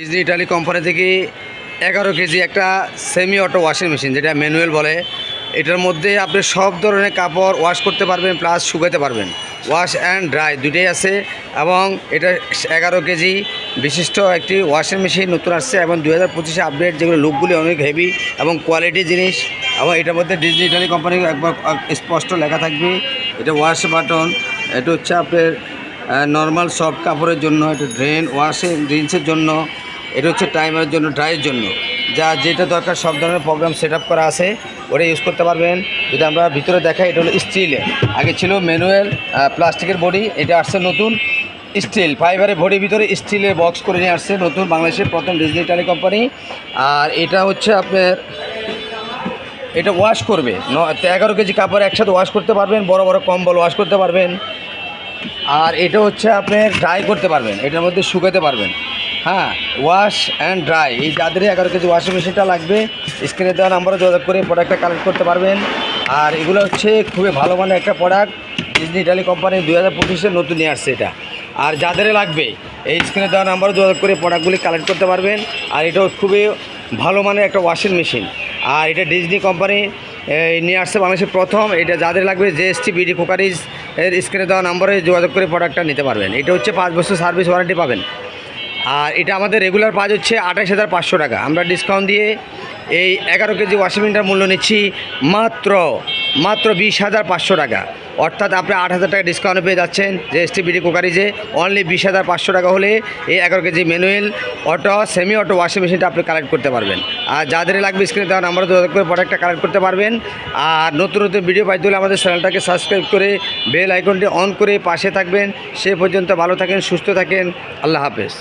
Disney Italy company থেকে এগারো KG একটা সেমি অটো ওয়াশিং মেশিন যেটা ম্যানুয়াল বলে। এটার মধ্যে আপনি সব ধরনের কাপড় ওয়াশ করতে পারবেন প্লাস শুকাতে পারবেন। ওয়াশ অ্যান্ড ড্রাই দুটোই আছে, এবং এটা এগারো কেজি বিশিষ্ট একটি ওয়াশিং মেশিন নতুন আসছে, এবং দু হাজার পঁচিশে আপডেট যেগুলো লুকগুলি অনেক হেভি এবং কোয়ালিটি জিনিস। এবং এটার মধ্যে ডিজনি ইটালি কোম্পানি একবার স্পষ্ট লেখা থাকবে। এটা ওয়াশ বাটন এটা হচ্ছে আপনার নর্মাল সফট কাপড়ের জন্য এটা ড্রেন ওয়াশিং জিন্সের জন্য, এটা হচ্ছে টাইমের জন্য ড্রাইয়ের জন্য। যা যেটা দরকার, সব ধরনের প্রোগ্রাম সেট করা আছে, ওটা ইউজ করতে পারবেন। যদি আমরা ভিতরে দেখাই, এটা হলো স্টিলের আগে ছিল ম্যানুয়াল প্লাস্টিকের বডি এটা আসছে নতুন স্টিল ফাইবারের বডির ভিতরে স্টিলের বক্স করে নিয়ে আসছে নতুন বাংলাদেশের প্রথম ডিজনি ইটালি কোম্পানি আর এটা হচ্ছে আপনার, এটা ওয়াশ করবে। ন এগারো কেজি কাপড় একসাথে ওয়াশ করতে পারবেন, বড় বড় কম্বল ওয়াশ করতে পারবেন। আর এটা হচ্ছে আপনি ড্রাই করতে পারবেন, এটার মধ্যে শুকাতে পারবেন। হ্যাঁ ওয়াশ অ্যান্ড ড্রাই এই যাদের এগারো কেজি ওয়াশিং মেশিনটা লাগবে স্ক্রিনে দেওয়া নাম্বারে যোগাযোগ করে প্রোডাক্টটা কালেক্ট করতে পারবেন। আর এগুলো হচ্ছে খুবই ভালো মানের একটা প্রোডাক্ট ডিজনি ইটালি কোম্পানি দু হাজার পঁচিশে নতুন নিয়ে আসছে এটা। আর যাদের লাগবে, এই স্ক্রিনে দেওয়া নাম্বারে যোগাযোগ করে প্রোডাক্টগুলি কালেক্ট করতে পারবেন। আর এটাও খুবই ভালো মানের একটা ওয়াশিং মেশিন আর এটা ডিজনি কোম্পানি নিয়ে আসছে বাংলাদেশের প্রথম, এটা যাদের লাগবে জেএসটি বিডি কোকারিজ এর স্ক্রিনে দেওয়া নম্বরে যোগাযোগ করে প্রোডাক্টটা নিতে পারবেন। এটা হচ্ছে পাঁচ বছর সার্ভিস ওয়ারেন্টি পাবেন। আর এটা আমাদের রেগুলার পাঁচ হচ্ছে আঠাশ হাজার পাঁচশো টাকা। আমরা ডিসকাউন্ট দিয়ে এই এগারো কেজি ওয়াশিং মেশিনটার মূল্য নিচ্ছি মাত্র মাত্র বিশ হাজার পাঁচশো টাকা। অর্থাৎ আপনি আট হাজার টাকা ডিসকাউন্টে পেয়ে যাচ্ছেন যে এস টি বিডি কোকারিজে অনলি বিশ হাজার পাঁচশো টাকা হলে এই এগারো KG manual auto semi auto washing মেশিনটা আপনি কালেক্ট করতে পারবেন। আর যাদের লাগবে স্ক্রিনে দেওয়া নাম্বারে যোগাযোগ করে প্রোডাক্টটা কালেক্ট করতে পারবেন। আর নতুন নতুন ভিডিও পাইতে হলে আমাদের চ্যানেলটাকে সাবস্ক্রাইব করে বেল আইকনটি অন করে পাশে থাকবেন। সে পর্যন্ত ভালো থাকেন, সুস্থ থাকেন। আল্লাহ হাফেজ।